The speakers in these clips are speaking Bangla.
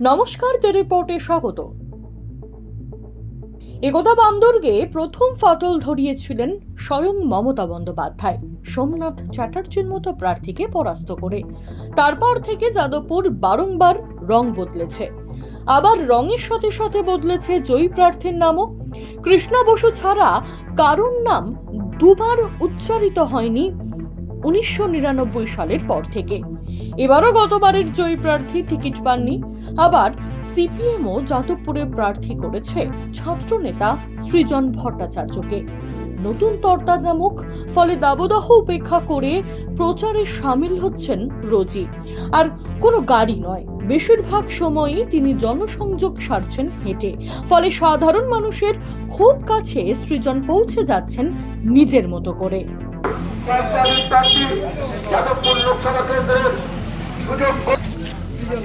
নমস্কার, দ্য রিপোর্টে স্বাগত। একদা বামদুর্গে প্রথম ফাটল ধরিয়েছিলেন স্বয়ং মমতা বন্দ্যোপাধ্যায়, সোমনাথ চ্যাটার্জির মতো প্রার্থীকে পরাস্ত করে। তারপর থেকে যাদবপুর বারংবার রং বদলেছে। আবার রঙের সাথে সাথে বদলেছে জয়ী প্রার্থীর নামও। কৃষ্ণা বসু ছাড়া কারুর নাম দুবার উচ্চারিত হয়নি উনিশশো নিরানব্বই সালের পর থেকে। এবারও গতবারের জয়ী প্রার্থী টিকিট পাননি। আবার সিপিএমও যাদবপুরে প্রার্থী করেছে ছাত্র নেতা সৃজন ভট্টাচার্যকে। নতুন তরতাজা মুখ, ফলে দাবদাহ উপেক্ষা করে প্রচারে সামিল হচ্ছেন রোজি। আর কোনো গাড়ি নয়, বেশিরভাগ সময়ই তিনি জনসংযোগ সারছেন হেঁটে। ফলে সাধারণ মানুষের খুব কাছে সৃজন পৌঁছে যাচ্ছেন নিজের মতো করে।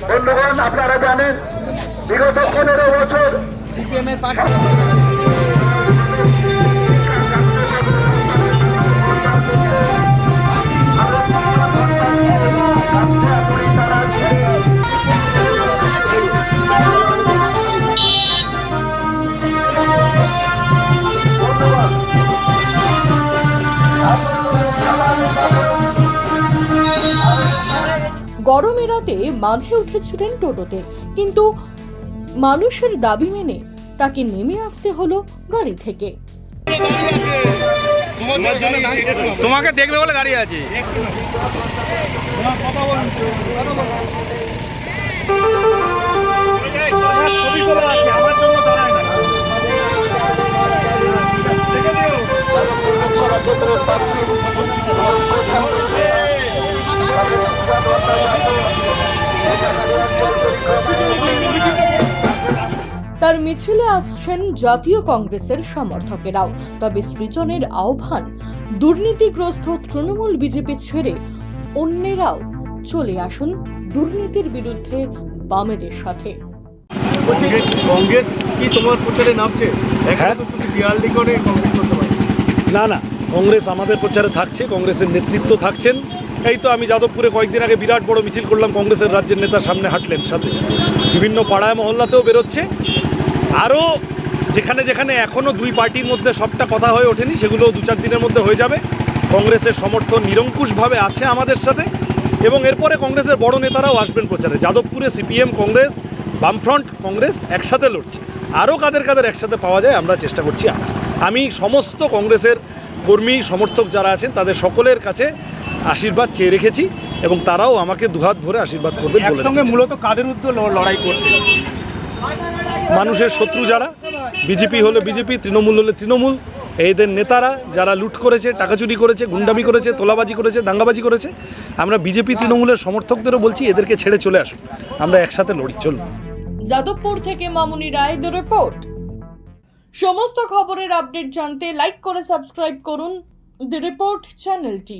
বন্ধুগণ আপনারা জানেন বিগত পনেরো বছর সিপিএমের প্রার্থী গরমে রাতে মাঝে উঠেছিলেন টোটোতে। কিন্তু মানুষের দাবি মেনে তাকে নেমে আসতে হলো গাড়ি থেকে। তোমাকে দেখবে বলে দাঁড়িয়ে আছি। তার মিছিলে আসছেন জাতীয় কংগ্রেসের সমর্থকেরাও। তবে সৃজনের আহ্বান দুর্নীতিগ্রস্ত তৃণমূল বিজেপি ছেড়ে অন্যেরাও চলে আসুন দুর্নীতির বিরুদ্ধে বামেদের সাথে। কংগ্রেস কংগ্রেস কি তোমার প্রচারে নামছে? হ্যাঁ। করে না না কংগ্রেস আমাদের প্রচারে থাকছে কংগ্রেসের নেতৃত্ব থাকছেন। এই তো আমি যাদবপুরে কয়েকদিন আগে বিরাট বড় মিছিল করলাম কংগ্রেসের রাজ্যের নেতার সামনে হাঁটলেন সাথে। বিভিন্ন পাড়ায় মহল্লাতেও বেরোচ্ছে। আরও যেখানে যেখানে এখনও দুই পার্টির মধ্যে সবটা কথা হয়ে ওঠেনি সেগুলো দু চার দিনের মধ্যে হয়ে যাবে। কংগ্রেসের সমর্থন নিরঙ্কুশভাবে আছে আমাদের সাথে এবং এরপরে কংগ্রেসের বড় নেতারাও আসবেন প্রচারে। যাদবপুরে সিপিএম কংগ্রেস বামফ্রন্ট কংগ্রেস একসাথে লড়ছে। আরও কাদের কাদের একসাথে পাওয়া যায় আমরা চেষ্টা করছি আনার আমি সমস্ত কংগ্রেসের কর্মী সমর্থক যারা আছেন তাদের সকলের কাছে আশীর্বাদ চেয়ে রেখেছি এবং তারাও আমাকে দুহাত ভরে আশীর্বাদ একসঙ্গে মূলত কাদের উদ্যোগ লড়াই করছে মানুষের শত্রু যারা, বিজেপি হলে বিজেপি, তৃণমূল হলে তৃণমূল, এদের নেতারা যারা লুট করেছে, টাকা চুরি করেছে, গুন্ডামি করেছে, তোলাবাজি করেছে, দাঙ্গাবাজি করেছে, আমরা বিজেপি, তৃণমূলের সমর্থকদেরও বলছি, এদেরকে ছেড়ে চলে আসুন। আমরা একসাথে লড়ি, চলুন। যাদবপুর থেকে মামুনি রায় দ্য রিপোর্ট সমস্ত খবরের আপডেট জানতে লাইক করে সাবস্ক্রাইব করুন দ্য রিপোর্ট চ্যানেলটি